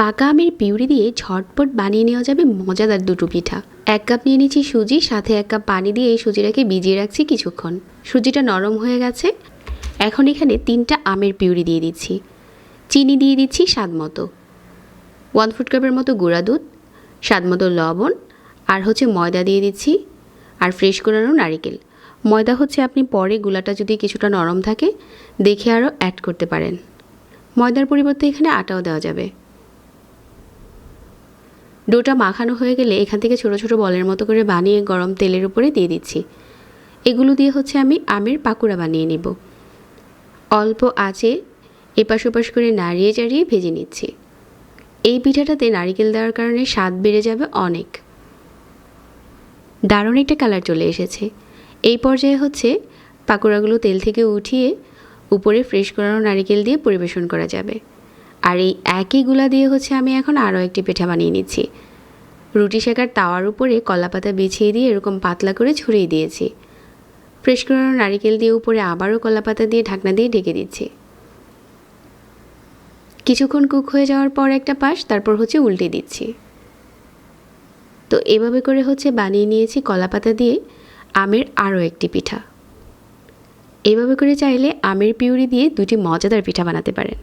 পাকা আমের পিউরি দিয়ে ঝটপট বানিয়ে নেওয়া যাবে মজাদার দুটো পিঠা। এক কাপ নিয়ে নিচ্ছি সুজি, সাথে এক কাপ পানি দিয়ে এই সুজিটাকে ভিজিয়ে রাখছি কিছুক্ষণ। সুজিটা নরম হয়ে গেছে। এখন এখানে তিনটা আমের পিউরি দিয়ে দিচ্ছি। চিনি দিয়ে দিচ্ছি স্বাদ মতো। ওয়ান ফুট কাপের মতো গুঁড়া দুধ, স্বাদ মতো লবণ, আর হচ্ছে ময়দা দিয়ে দিচ্ছি। আর ফ্রেশ করানো নারিকেল। ময়দা হচ্ছে আপনি পরে গুলাটা যদি কিছুটা নরম থাকে, দেখে আরও অ্যাড করতে পারেন। ময়দার পরিবর্তে এখানে আটাও দেওয়া যাবে। ডোটা মাখানো হয়ে গেলে এখান থেকে ছোট ছোট বলের মতো করে বানিয়ে গরম তেলের উপরে দিয়ে দিচ্ছি। এগুলো দিয়ে হচ্ছে আমি আমের পাকুড়া বানিয়ে নেব। অল্প আঁচে এপাশ ওপাশ করে নাড়িয়ে চাড়িয়ে ভেজে নিচ্ছি। এই পিঠাটাতে নারিকেল দেওয়ার কারণে স্বাদ বেড়ে যাবে অনেক। দারুণ একটা কালার চলে এসেছে। এই পর্যায়ে হচ্ছে পাকোড়াগুলো তেল থেকে উঠিয়ে উপরে ফ্রেশ করানো নারিকেল দিয়ে পরিবেশন করা যাবে। আর এই একই গুলা দিয়ে হচ্ছে আমি এখন আরও একটি পিঠা বানিয়ে নিচ্ছি। রুটি শেখার তাওয়ার উপরে কলাপাতা বিছিয়ে দিয়ে এরকম পাতলা করে ছড়িয়ে দিয়েছি। ফ্রেশ করানো নারিকেল দিয়ে উপরে আবারও কলাপাতা দিয়ে ঢাকনা দিয়ে ঢেকে দিচ্ছি। কিছুক্ষণ কুক হয়ে যাওয়ার পর একটা পাশ, তারপর হচ্ছে উল্টে দিচ্ছি। তো এভাবে করে হচ্ছে বানিয়ে নিয়েছি কলাপাতা দিয়ে আমের আরও একটি পিঠা। এভাবে করে চাইলে আমের পিউরি দিয়ে দুটি মজাদার পিঠা বানাতে পারেন।